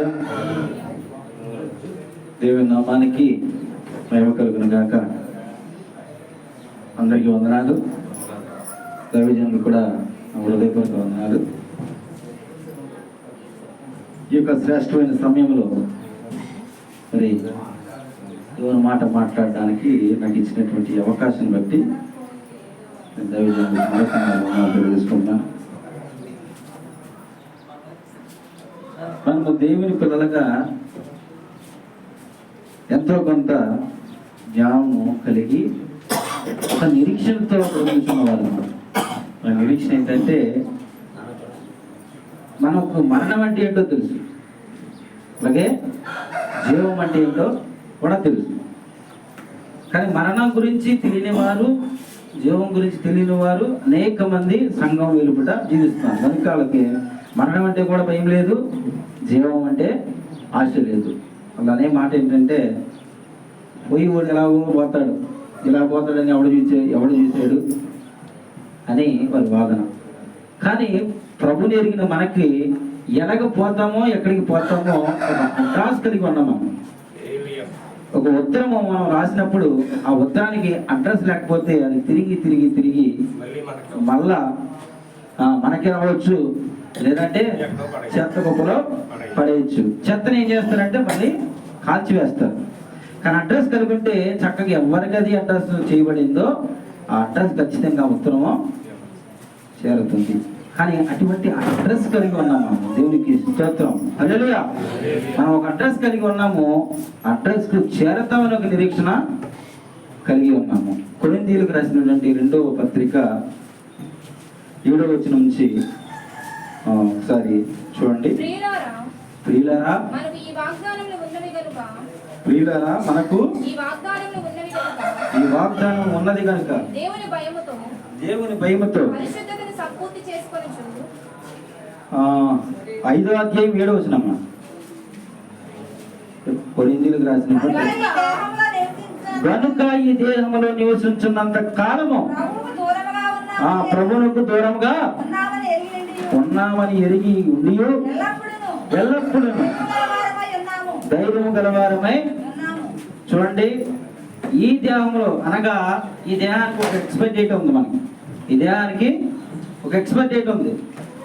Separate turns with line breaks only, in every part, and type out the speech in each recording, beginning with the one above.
హల్లెలూయా దేవుని నామానికి మహిమ కలుగును గాక. అందరికీ వందనాలు. దైవజనులు కూడా హృదయపూర్వక వందనాలు. ఈ యొక్క శ్రేష్టమైన సమయంలో మరి దేవుని మాట మాట్లాడడానికి నాకు ఇచ్చినటువంటి అవకాశం బట్టి నేను మనము దేవుని పిల్లలుగా ఎంతో కొంత జ్ఞానము కలిగి ఒక నిరీక్షణతో ప్రవేశిస్తున్న వాళ్ళు. మన నిరీక్షణ ఏంటంటే మనకు మరణం అంటే ఏంటో తెలుసు. అలాగే జీవం అంటే ఏంటో కూడా తెలుసు. కానీ మరణం గురించి తెలియని వారు జీవం గురించి తెలియని వారు అనేక మంది సంఘం వెలుపుట జీవిస్తున్నారు. కనుక వాళ్ళకి మరణం అంటే కూడా భయం లేదు. జీవం అంటే ఆశ లేదు. అలానే మాట ఏంటంటే పోయి వాడు ఎలా పోతాడు. ఇలా పోతాడని ఎవడు చూసే ఎవడు చూసాడు అని వారి వాదన. కానీ ప్రభుని ఎరిగిన మనకి ఎలాగ పోతామో ఎక్కడికి పోతామో ఒక అడ్రస్ కలిగి ఉన్నాం మనం. ఒక ఉత్తరము మనం రాసినప్పుడు ఆ ఉత్తరానికి అడ్రస్ లేకపోతే అది తిరిగి తిరిగి తిరిగి మళ్ళా మనకే మనకి రావచ్చు. లేదంటే చెత్త కుప్పలో పడేయచ్చు. చెత్తని ఏం చేస్తారంటే మళ్ళీ కాల్చివేస్తారు కానీ అడ్రస్ కలిగి ఉంటే చక్కగా ఎవరికి అది అడ్రస్ చేయబడిందో ఆ అడ్రస్ ఖచ్చితంగా ఉత్తరము చేరుతుంది. కానీ అటువంటి అడ్రస్ కలిగి ఉన్నాము. దేవునికి స్తోత్రం. హల్లెలూయా. మనం ఒక అడ్రస్ కలిగి ఉన్నాము. అడ్రస్కు చేరతామని ఒక నిరీక్షణ కలిగి ఉన్నాము. కొరిందీలకు రాసినటువంటి రెండవ పత్రిక ఏడవ వచ్చిన నుంచి ఒకసారి చూడండి.
ప్రియులారా మనకు ఈ వాగ్దానంలో ఉన్నవి గనుక
ప్రియులారా మనకు
ఈ వాగ్దానంలో ఉన్నవి గనుక
ఈ వాగ్దానం ఉన్నది కనుక
దేవుని భయముతో
దేవుని భయముతో
పరిశుద్ధతను సంపూర్తి చేసుకొని చూడు.
ఐదో అధ్యాయం ఏడవ వచ్చినమ్మా కొరిందీలకు రాసినటువంటి గనుక ఈ దేహంలో నివసించున్నంత కాలము ఆ ప్రభువునకు దూరంగా
ఉన్నామని
ఎరిగి ఉండి ఎల్లప్పుడూ. ధైర్యము గలవారమై. చూడండి ఈ దేహంలో అనగా ఈ దేహానికి ఒక ఎక్స్పైర్ డేట్ ఉంది మనకి ఈ దేహానికి ఒక ఎక్స్పైర్ డేట్ ఉంది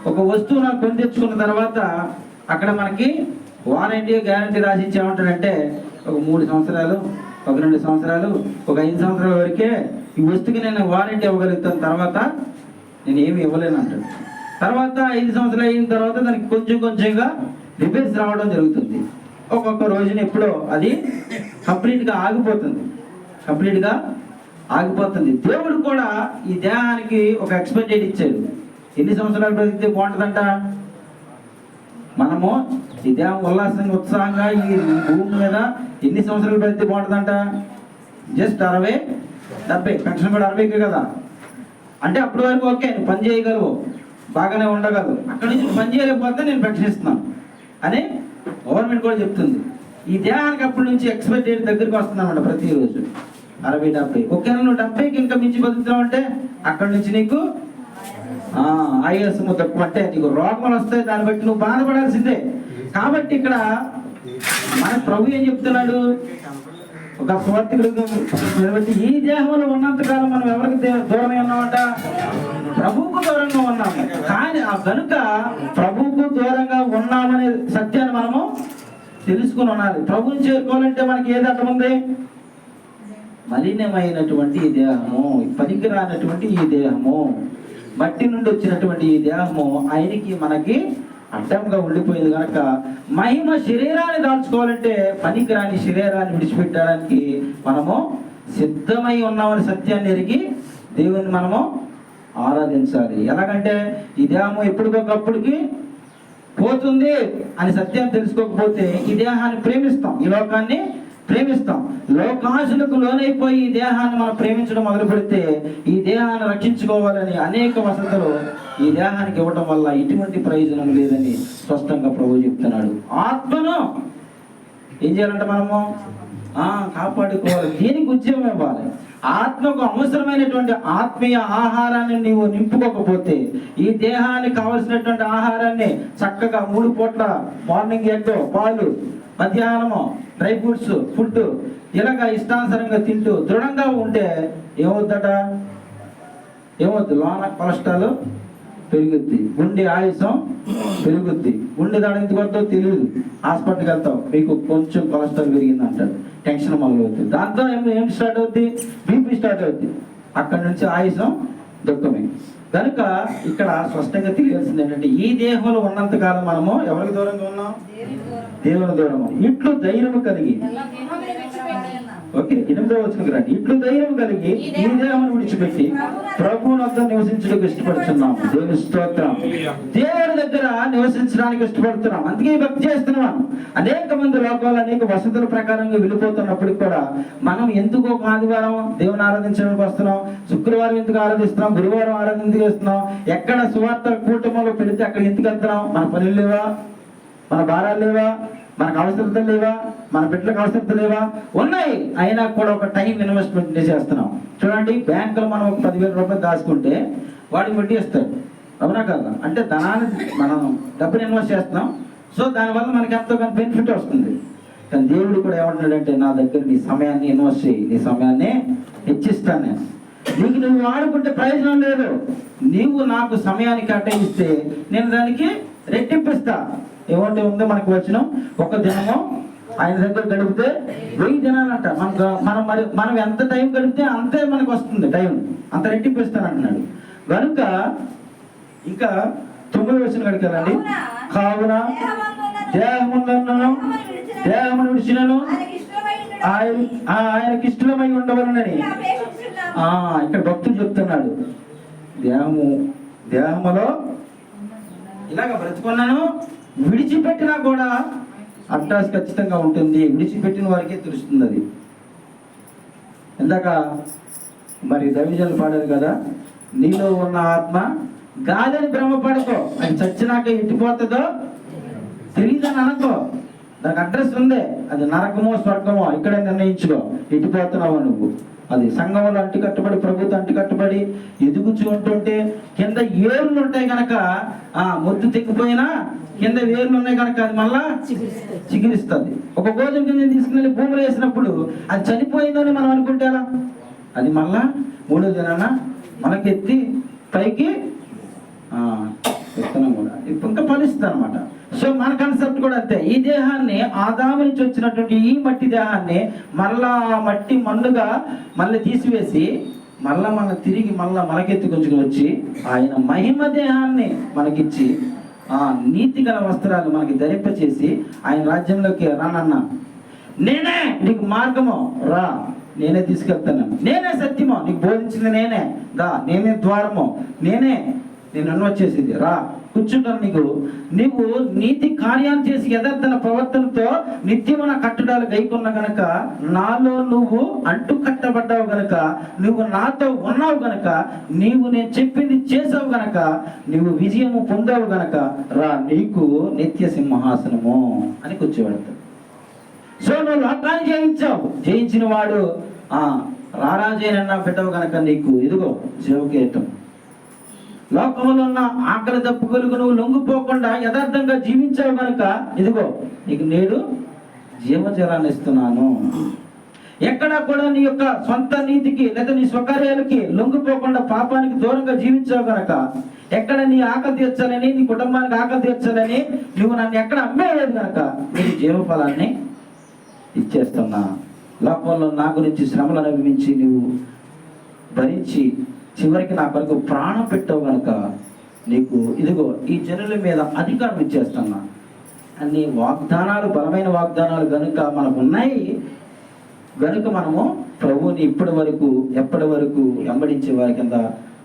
ఒక వస్తువు నాకు కొని తెచ్చుకున్న తర్వాత అక్కడ మనకి వారంటీ గ్యారంటీ రాసి ఇచ్చేమంటాడంటే ఒక మూడు సంవత్సరాలు ఒక రెండు సంవత్సరాలు ఒక ఐదు సంవత్సరాల వరకే ఈ వస్తువుకి నేను వారంటీ ఇవ్వగలుగుతాను తర్వాత నేను ఏమి ఇవ్వలేను అంటాడు తర్వాత ఐదు సంవత్సరాలు అయిన తర్వాత దానికి కొంచెం కొంచెంగా రిపేర్స్ రావడం జరుగుతుంది. ఒక్కొక్క రోజున ఎప్పుడో అది కంప్లీట్గా ఆగిపోతుంది. కంప్లీట్గా ఆగిపోతుంది. దేవుడు కూడా ఈ దేహానికి ఒక ఎక్స్పైర్ ఇచ్చాడు. ఎన్ని సంవత్సరాలు బ్రతికితే బాగుంటుందంట? మనము ఈ దేహం ఉల్లాసంగా ఉత్సాహంగా ఈ భూమి మీద ఎన్ని సంవత్సరాలు బ్రతికితే బాగుంటుందంట? జస్ట్ అరవై డెబ్బై పెన్షన్ కూడా అరవైకే కదా. అంటే అప్పటి వరకు ఓకే పని చేయగలవు. బాగానే ఉండగలదు. అక్కడి నుంచి నువ్వు పని చేయలేకపోతే నేను ప్రకటిస్తున్నాను అని గవర్నమెంట్ కూడా చెప్తుంది. ఈ దేహానికి అప్పటి నుంచి ఎక్స్పైర్ డేట్ దగ్గరికి వస్తున్నామంట ప్రతిరోజు. అరవై డెబ్బై. ఒకవేళ నువ్వు డెబ్బైకి ఇంకా మించి బతుకుతావు అంటే అక్కడి నుంచి నీకు ఆ, తక్కువ. అంటే నీకు రోగాలు వస్తాయి దాన్ని బట్టి నువ్వు బాధపడాల్సిందే. కాబట్టి ఇక్కడ మన ప్రభు ఏం చెప్తున్నాడు? ఒక స్వార్థకుడు బట్టి ఈ దేహంలో ఉన్నంత కాలం మనం ఎవరికి దే- ఉన్నామంట? ప్రభువుకు దూరంగా ఉన్నాము కానీ ఆ కనుక ప్రభువుకు దూరంగా ఉన్నామనే సత్యాన్ని మనము తెలుసుకుని ఉండాలి. ప్రభువుని చేరుకోవాలంటే మనకి ఏది అర్థం ఉంది మలినమైనటువంటి ఈ దేహము పనికి రానటువంటి ఈ దేహము మట్టి నుండి వచ్చినటువంటి ఈ దేహము ఆయనకి మనకి అడ్డంగా ఉండిపోయింది కనుక మహిమ శరీరాన్ని దాల్చుకోవాలంటే పనికిరాని శరీరాన్ని విడిచిపెట్టడానికి మనము సిద్ధమై ఉన్నామని సత్యాన్ని ఎరిగి దేవుని మనము ఆరాధించాలి. ఎలాగంటే ఈ దేహము ఎప్పటికొకప్పటికి పోతుంది అని సత్యాన్ని తెలుసుకోకపోతే ఈ దేహాన్ని ప్రేమిస్తాం. ఈ లోకాన్ని ప్రేమిస్తాం. లోకాశులకు లోనైపోయి ఈ దేహాన్ని మనం ప్రేమించడం మొదలు పెడితే ఈ దేహాన్ని రక్షించుకోవాలని అనేక వసతులు ఈ దేహానికి ఇవ్వటం వల్ల ఎటువంటి ప్రయోజనం లేదని స్పష్టంగా ప్రభు చెప్తున్నాడు. ఆత్మను ఏం చేయాలంటే మనము కాపాడుకోవాలి. దీనికి ఉద్యమం ఇవ్వాలి. ఆత్మకు అవసరమైనటువంటి ఆత్మీయ ఆహారాన్ని నీవు నింపుకోకపోతే ఈ దేహానికి కావలసినటువంటి ఆహారాన్ని చక్కగా మూడు పూట్ల మార్నింగ్ ఎగ్ పాలు మధ్యాహ్నము డ్రై ఫ్రూట్స్ ఫుడ్ ఇలాగా ఇష్టానుసరంగా తింటూ దృఢంగా ఉంటే ఏమవుద్దట ఏమవుద్ది లోన కొలెస్ట్రాల్ పెరుగుద్ది. గుండె ఆయుసం పెరుగుద్ది. గుండె దాని ఎందుకు వద్దో తెలియదు. హాస్పిటల్కి వెళ్తాం. మీకు కొంచెం కొలెస్ట్రాల్ పెరిగింది టెన్షన్ మొదలవుతుంది. దాంతో ఏం ఏం స్టార్ట్ అవుద్ది? బీపీ స్టార్ట్ అవుద్ది. అక్కడ నుంచి ఆయుసం దుఃఖమే కనుక ఇక్కడ స్పష్టంగా తెలియాల్సింది ఏంటంటే ఈ దేహంలో ఉన్నంత కాలం మనము ఎవరికి దూరంగా ఉన్నాం? దేవుని దూరము ఇట్లు ధైర్యము కలిగి ఓకే ఎనిమిదో వచ్చిన రండి. ఇట్లు ధైర్యం కలిగి ఈ దేహమును విడిచిపెట్టి ప్రభువుని వద్ద నివసించడానికి ఇష్టపడుతున్నాం దేవుని స్తోత్రం. దేవుని దగ్గర నివసించడానికి ఇష్టపడుతున్నాం. అందుకే భక్తి చేస్తున్నాం. అనేక మంది లోకాలు అనేక వసతుల ప్రకారంగా వెళ్ళిపోతున్నప్పటికి కూడా మనం ఎందుకు ఒక ఆదివారం దేవుని ఆరాధించడానికి వస్తున్నాం? శుక్రవారం ఎందుకు ఆరాధిస్తున్నాం? గురువారం ఆరాధన ఎందుకు చేస్తున్నాం? ఎక్కడ సువార్త కూటమిలో పెడితే అక్కడ ఎందుకు వెళ్తున్నాం? మన పనులు లేవా? మన భారాలు లేవా? మనకు అవసరం లేవా? మన బిడ్డలకు అవసరం లేవా? ఉన్నాయి. అయినా కూడా ఒక టైం ఇన్వెస్ట్మెంట్ చేస్తున్నాం. చూడండి బ్యాంకులో మనం ఒక పదివేల రూపాయలు దాచుకుంటే వాడికి వడ్డీ ఇస్తాడు అవునా కదా? అంటే ధనాన్ని మనం డబ్బుని ఇన్వెస్ట్ చేస్తున్నాం. సో దానివల్ల మనకి ఎంతో కొంత బెనిఫిట్ వస్తుంది. కానీ దేవుడు కూడా ఏమంటున్నాడంటే నా దగ్గర నీ సమయాన్ని ఇన్వెస్ట్ చేయి. నీ సమయాన్ని హెచ్చిస్తాను నేను. నీకు నువ్వు వాడుకుంటే ప్రయోజనం లేదు. నీవు నాకు సమయాన్ని కేటాయిస్తే నేను దానికి రెట్టింపిస్తా ఏమంటే ఉందో మనకు వచ్చిన ఒక దినము ఆయన దగ్గర గడిపితే వెయ్యి దినాలంట మనకు మనం మరి మనం ఎంత టైం గడిపితే అంతే మనకు వస్తుంది టైం. అంత రెట్టింపిస్తాను అంటున్నాడు కనుక ఇంకా తొమ్మిది వచ్చిన గడికి వెళ్ళండి. కావున దేహముందన్నను దేహమును విడిచినను. ఆయన ఆ, ఆయనకి ఇష్టమై ఉండవలనని. ఆ ఇక్కడ భక్తుడు చెప్తున్నాడు. దేహము దేహములో ఇలాగ బ్రతుకున్నాను. విడిచిపెట్టినా కూడా అడ్రస్ ఖచ్చితంగా ఉంటుంది. విడిచిపెట్టిన వారికే తెలుస్తుంది అది ఇందాక మరి దైవజనులు పాడారు కదా నీలో ఉన్న ఆత్మ గాలిని భ్రమపడకో. అది చచ్చినాక ఎట్టిపోతుందో తెలియదని అనుకో. దానికి అడ్రస్ ఉందే. అది నరకమో స్వర్గమో ఇక్కడ నిర్ణయించుకో. ఎట్టిపోతున్నావు నువ్వు. అది సంఘంలో అంటి కట్టుబడి ప్రభుత్వం అంటి కట్టుబడి ఎదుగుచూ ఉంటుంటే కింద ఏర్లు ఉంటాయి కనుక ఆ మొద్దు తెగిపోయినా కింద వేర్లు ఉన్నాయి కనుక అది మళ్ళా చిగురిస్తుంది. ఒక గోధుమ కింద తీసుకుని భూమిలో వేసినప్పుడు అది చనిపోయిందని మనం అనుకుంటే ఎలా? అది మళ్ళా మూడో దినాన మనకెత్తి పైకి విత్తనం కూడా. ఇప్పుడు ఇంకా ఫలిస్తుంది అనమాట సో మన కాన్సెప్ట్ కూడా అంతే. ఈ దేహాన్ని ఆదాము నుంచి వచ్చినటువంటి ఈ మట్టి దేహాన్ని మళ్ళా ఆ మట్టి మన్నుగా మళ్ళీ తీసివేసి మళ్ళా మన తిరిగి మళ్ళా మనకెత్తుకొచ్చుకుని వచ్చి ఆయన మహిమ దేహాన్ని మనకిచ్చి ఆ నీతి గల వస్త్రాలు మనకి ధరింపచేసి ఆయన రాజ్యంలోకి రానన్నా. నేనే నీకు మార్గము. రా. నేనే తీసుకెళ్తాను. నేనే సత్యము. నీకు బోధించింది నేనే. దా నేనే ద్వారము. నేనే నేను అన్న వచ్చేసింది రా. కూర్చుంటాను నీకు. నీవు నీతి కార్యాలు చేసి యథార్థన ప్రవర్తనతో నిత్యమైన కట్టడాలు గైకున్న గనక నాలో నువ్వు అంటు కట్టబడ్డావు గనక నువ్వు నాతో ఉన్నావు గనక నీవు నేను చెప్పింది చేసావు గనక నువ్వు విజయము పొందావు గనక రా నీకు నిత్య సింహాసనము అని కూర్చోబెడతాడు. సో నువ్వు లోకాన్ని జయించావు. జయించిన వాడు ఆ రారాజైనన్నా పెట్టవు గనక నీకు. ఇదిగో జీవకేటం లోకంలో ఉన్న ఆకలి దప్పుకొలుగు నువ్వు లొంగిపోకుండా యథార్థంగా జీవించావు కనుక ఇదిగో నీకు నేడు జీవజలాన్ని ఇస్తున్నాను. ఎక్కడా కూడా నీ యొక్క సొంత నీతికి లేదా నీ స్వకార్యాలకి లొంగిపోకుండా పాపానికి దూరంగా జీవించావు కనుక ఎక్కడ నీ ఆకలి తీర్చాలని నీ కుటుంబానికి ఆకలి తీర్చాలని నువ్వు నన్ను ఎక్కడ అమ్మేయలేదు కనుక నీకు జీవఫలాన్ని ఇచ్చేస్తున్నా. లోకంలో నా గురించి శ్రమలు అనుభవించి నువ్వు భరించి చివరికి నా కొరకు ప్రాణం పెట్టావు కనుక నీకు ఇదిగో ఈ జనుల మీద అధికారం ఇచ్చేస్తున్నా. అన్ని వాగ్దానాలు బలమైన వాగ్దానాలు కనుక మనకు ఉన్నాయి కనుక మనము ప్రభువుని ఇప్పటి వరకు ఎప్పటి వరకు వెంబడించే వారి కింద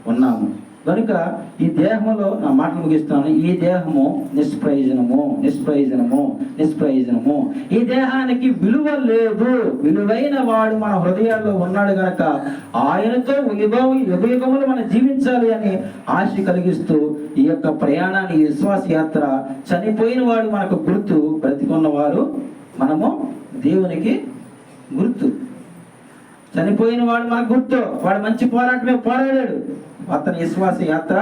ఉన్నాము. కనుక ఈ దేహంలో నా మాటలు ముగిస్తున్నాను ఈ దేహము నిష్ప్రయోజనము నిష్ప్రయోజనము నిష్ప్రయోజనము. ఈ దేహానికి విలువ లేదు. విలువైన వాడు మన హృదయాల్లో ఉన్నాడు కనుక ఆయనతో యుగం యుగయుగములు మనం జీవించాలి అని ఆశ కలిగిస్తూ ఈ యొక్క ప్రయాణాన్ని విశ్వాస యాత్ర చనిపోయిన వాడు మనకు గుర్తు. బ్రతికున్న వారు మనము దేవునికి గుర్తు. చనిపోయిన వాడు మనకు గుర్తు. వాడు మంచి పోరాటమే పోరాడాడు. అతని విశ్వాస యాత్ర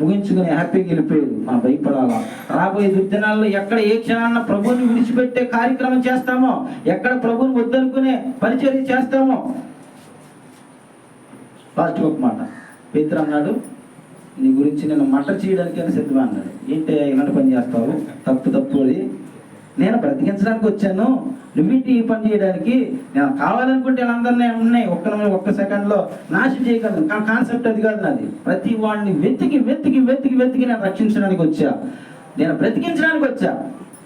ముగించుకుని హ్యాపీగా వెళ్ళిపోయాడు మనం భయపడాలా? రాబోయే దుర్దినాల్లో ఎక్కడ ఏ క్షణాన్న ప్రభుని విడిచిపెట్టే కార్యక్రమం చేస్తామో ఎక్కడ ప్రభుని వద్దనుకునే పరిచర్య చేస్తామో? లాస్ట్ ఒక మాట. పేతురు అన్నాడు నీ గురించి నేను మటర్ చేయడానికైనా అని సిద్ధమా? అన్నాడు. ఏంటి ఇలాంటి పని చేస్తావు? తప్పు తప్పు అది. నేను బ్రతికించడానికి వచ్చాను. నువ్వేంటి ఈ పని చేయడానికి. నేను కావాలనుకుంటే వీళ్ళందరినీ ఉన్నాయి. ఒక్క ఒక్క సెకండ్లో నాశనం చేయగలను. నా కాన్సెప్ట్ అది కాదు నాది. ప్రతి వాడిని వెతికి వెతికి వెతికి వెతికి నేను రక్షించడానికి వచ్చా. నేను బ్రతికించడానికి వచ్చా.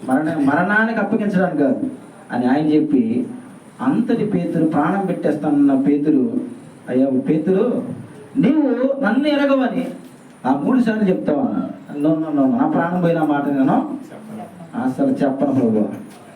మరణ మరణానికి అప్పగించడానికి కాదు. అని ఆయన చెప్పి అంతటి పేతురు ప్రాణం పెట్టేస్తానన్న పేతురు అయ్యా పేతురు నీవు నన్ను ఎరగవని. ఆ మూడు సార్లు చెప్తావా? నో నో, నో, నా ప్రాణం పోయిన మాట నేను అసలు చెప్పను ప్రభు.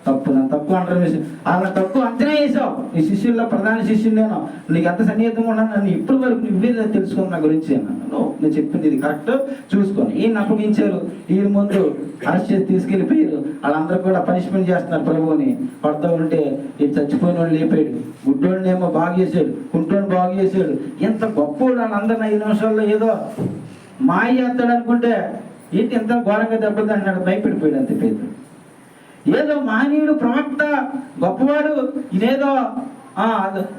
తప్పు నా తప్పు అంటారు మీ అలా తప్పు అంచనా వేసావు. నీ శిష్యుల్లో ప్రధాన శిష్యుని నేను. నీకు ఎంత సన్నిహితంగా ఉన్నాను నన్ను ఇప్పటి వరకు నువ్వే తెలుసుకుని నా గురించి అన్నాను. "నో, నేను చెప్పింది ఇది కరెక్ట్. చూసుకొని ఈయన అప్పగించారు. ఈయన ముందు అరెస్ట్ చేసి తీసుకెళ్ళిపోయారు. వాళ్ళందరూ కూడా పనిష్మెంట్ చేస్తున్నారు ప్రభువుని పడతా ఉంటే ఈ చచ్చిపోయిన వాళ్ళు లేపాడు. గుడ్డోడిని ఏమో బాగు చేశాడు. కుంటోడిని బాగు చేశాడు. ఎంత గొప్ప వాళ్ళందరిని ఐదు నిమిషాల్లో ఏదో మాయ చేస్తాడు అనుకుంటే ఏంటి ఎంత ఘోరంగా దెబ్బలు అన్నాడు భయపడిపోయాడు అంతే పేరు ఏదో మహనీయుడు ప్రవక్త గొప్పవాడు ఇదేదో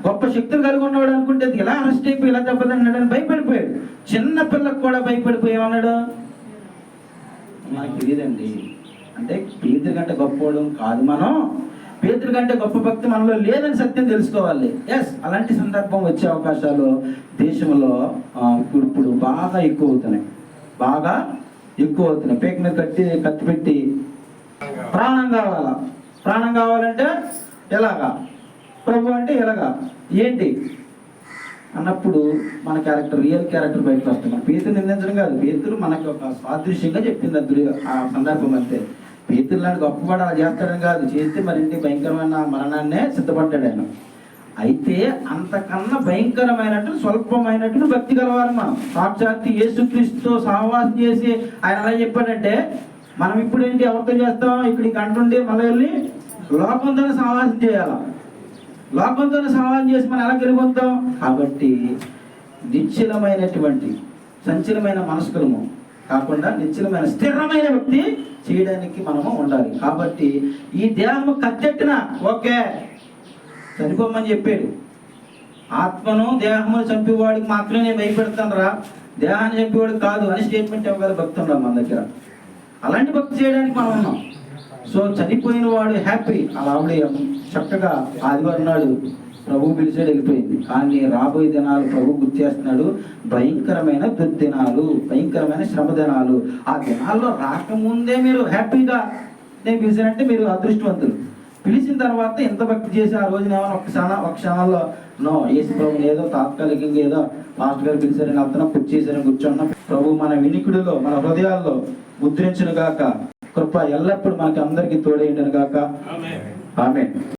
గొప్ప శక్తులు కలిగి ఉన్నవాడు అనుకుంటే ఇది ఇలా అరెస్ట్ అయిపోయి ఇలా దెబ్బతిన్నాడు అని భయపడిపోయాడు. చిన్న పిల్లకు కూడా భయపడిపోయి ఏమన్నాడు? మనకి తెలియదండి. అంటే పేదరి కంటే గొప్పవాడు కాదు మనం. పేదరి కంటే గొప్ప భక్తి మనలో లేదని సత్యం తెలుసుకోవాలి. ఎస్ అలాంటి సందర్భం వచ్చే అవకాశాలు దేశంలో ఇప్పుడు ఇప్పుడు బాగా ఎక్కువ అవుతున్నాయి. బాగా ఎక్కువ అవుతున్నాయి పేక మీద కట్టి కత్తి పెట్టి ప్రాణం కావాలా? ప్రాణం కావాలంటే ఎలాగా? ప్రభు అంటే ఎలాగా? ఏంటి? అన్నప్పుడు మన క్యారెక్టర్ రియల్ క్యారెక్టర్ బయటకు వస్తుంది మన పేతులు నిందించడం కాదు. పేతులు మనకు ఒక సాదృశ్యంగా చెప్పింది అద్దరు ఆ సందర్భం అంతే. పేతులు లాంటి గొప్పవాడు అలా చేస్తాడని కాదు. చేస్తే మరింటి భయంకరమైన మరణాన్నే సిద్ధపడ్డాడు ఆయన. అయితే అంతకన్నా భయంకరమైనట్టు స్వల్పమైనట్టు భక్తి కలవాలి మనం. సాక్షాత్తి యేసుక్రీస్తుతో సహవాసం చేసి ఆయన ఎలా చెప్పాడంటే మనం ఇప్పుడు ఏంటి ఎవరితో చేస్తాం? ఇక్కడికి అంటుండే మళ్ళీ వెళ్ళి లోకంతో సహవాసం చేయాలా? లోకంతో సమాధానం చేసి మనం ఎలా గెలుపొందాం కాబట్టి నిశ్చలమైనటువంటి సంచలమైన మనస్కులము కాకుండా నిశ్చలమైన స్థిరమైన వ్యక్తి చేయడానికి మనము ఉండాలి. కాబట్టి ఈ దేహము కత్తెట్టిన ఓకే. చనిపోమని చెప్పాడు. ఆత్మను దేహమును చంపేవాడికి మాత్రమే నేను భయపెడతాను రా దేహాన్ని చంపేవాడికి కాదు అని స్టేట్మెంట్ ఇవ్వగల భక్తులు రా మన దగ్గర. అలాంటి భక్తి చేయడానికి మనం ఉన్నాం. సో చనిపోయిన వాడు హ్యాపీ అలా ఆవిడ చక్కగా ఆదివారం నాడు ప్రభు పిలిచాడు వెళ్ళిపోయింది. కానీ రాబోయే దినాలు ప్రభు గుర్తు చేస్తున్నాడు భయంకరమైన దుర్దినాలు భయంకరమైన శ్రమ దినాలు ఆ దినాల్లో రాకముందే మీరు హ్యాపీగా నేను పిలిచానంటే మీరు అదృష్టవంతులు. పిలిచిన తర్వాత ఎంత భక్తి చేసి ఆ రోజున ఏమైనా ఒక క్షణం ఒక క్షణంలో నో ఏసు ప్రభు ఏదో తాత్కాలికంగా ఏదో మాస్టర్ గారు పిలిచారని వెళ్తున్నాం కుర్చీ చేశారని కూర్చున్నాం ప్రభు మన వినికుడిలో మన హృదయాల్లో ముద్రించును గాక. కృప ఎల్లప్పుడు మనకి అందరికీ తోడైండును గాక. ఆమె